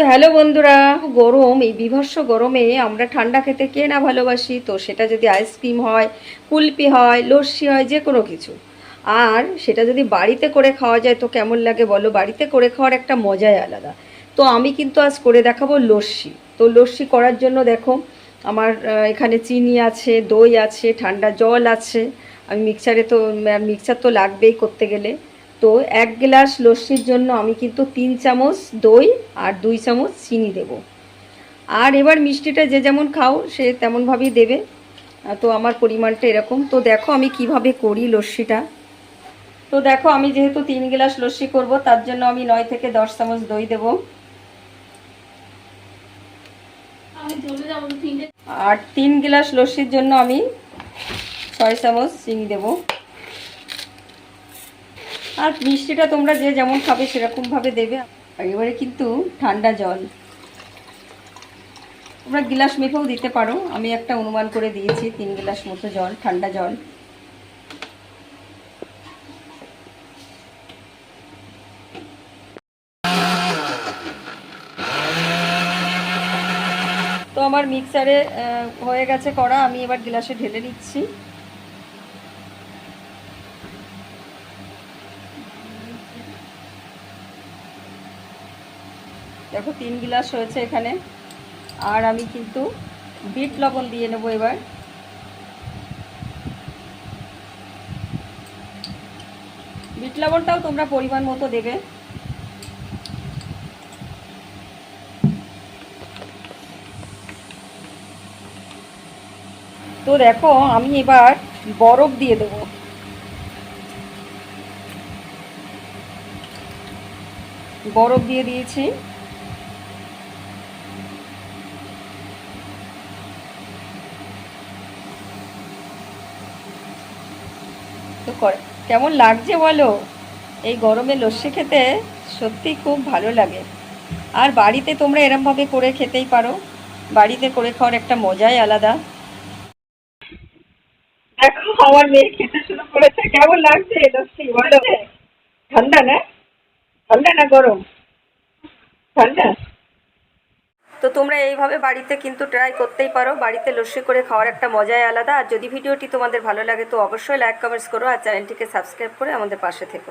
তো হ্যালো বন্ধুরা, গরম, এই বিভৎস গরমে আমরা ঠান্ডা খেতে কে না ভালোবাসি? তো সেটা যদি আইসক্রিম হয়, কুলপি হয়, লস্যি হয়, যে কোনো কিছু। আর সেটা যদি বাড়িতে করে খাওয়া যায়, তো কেমন লাগে বলো? বাড়িতে করে খাওয়ার একটা মজাই আলাদা। তো আমি কিন্তু আজ করে দেখাবো লস্যি। তো লস্যি করার জন্য দেখো, আমার এখানে চিনি আছে, দই আছে, ঠান্ডা জল আছে। আমি মিক্সারে তো মিক্সার তো লাগবেই করতে গেলে। তো এক গ্লাস লস্যির জন্য আমি কিন্তু তিন চামচ দই আর দুই চামচ চিনি দেব। আর এবার মিষ্টিটা যে যেমন খাও সে তেমনভাবেই দেবে। তো আমার পরিমাণটা এরকম। তো দেখো আমি কীভাবে করি লস্যিটা। তো দেখো আমি যেহেতু তিন গ্লাস লস্যি করব তার জন্য আমি নয় থেকে দশ চামচ দই দেব। আর তিন গ্লাস লস্যির জন্য আমি ছয় চামচ চিনি দেবো। আর মিষ্টিটা তোমরা যে যেমন খাবে সেরকমভাবে দেবে। এবারে কিন্তু ঠান্ডা জল। তোমরা গিলাস মেপেও দিতে পারো। আমি একটা অনুমান করে দিয়েছি, তিন গিলাস মতো জল, ঠান্ডা জল। তো আমার মিক্সারে হয়ে গেছে করা আমি এবার গিলাসে ঢেলে নিচ্ছি। দেখো, তিন গিলাস হয়েছে এখানে। আর আমি কিন্তু বিট লবণ দিয়ে নেব এবার। বিট লবণটাও তোমরা পরিমাণ মতো দেবে। তো দেখো, আমি এবার বরফ দিয়ে দেবো। বরফ দিয়ে দিয়েছি। তো কেমন লাগছে বলো? এই গরমে লস্যি খেতে সত্যি খুব ভালো লাগে। আর বাড়িতে তোমরা এরমভাবে করে খেতেই পারো। বাড়িতে করে খাওয়ার একটা মজাই আলাদা। দেখো, আমার মেয়ে খেতে শুরু করেছে। কেমন লাগছে লস্যি? বলো। ঠান্ডা না? ঠান্ডা না গরম? ঠান্ডা? তো তোমরা এইভাবে বাড়িতে কিন্তু ট্রাই করতেই পারো। বাড়িতে লস্যি করে খাওয়ার একটা মজাই আলাদা। আর যদি ভিডিওটি তোমাদের ভালো লাগে তো অবশ্যই লাইক কমেন্টস করো আর চ্যানেলটিকে সাবস্ক্রাইব করে আমাদের পাশে থেকো।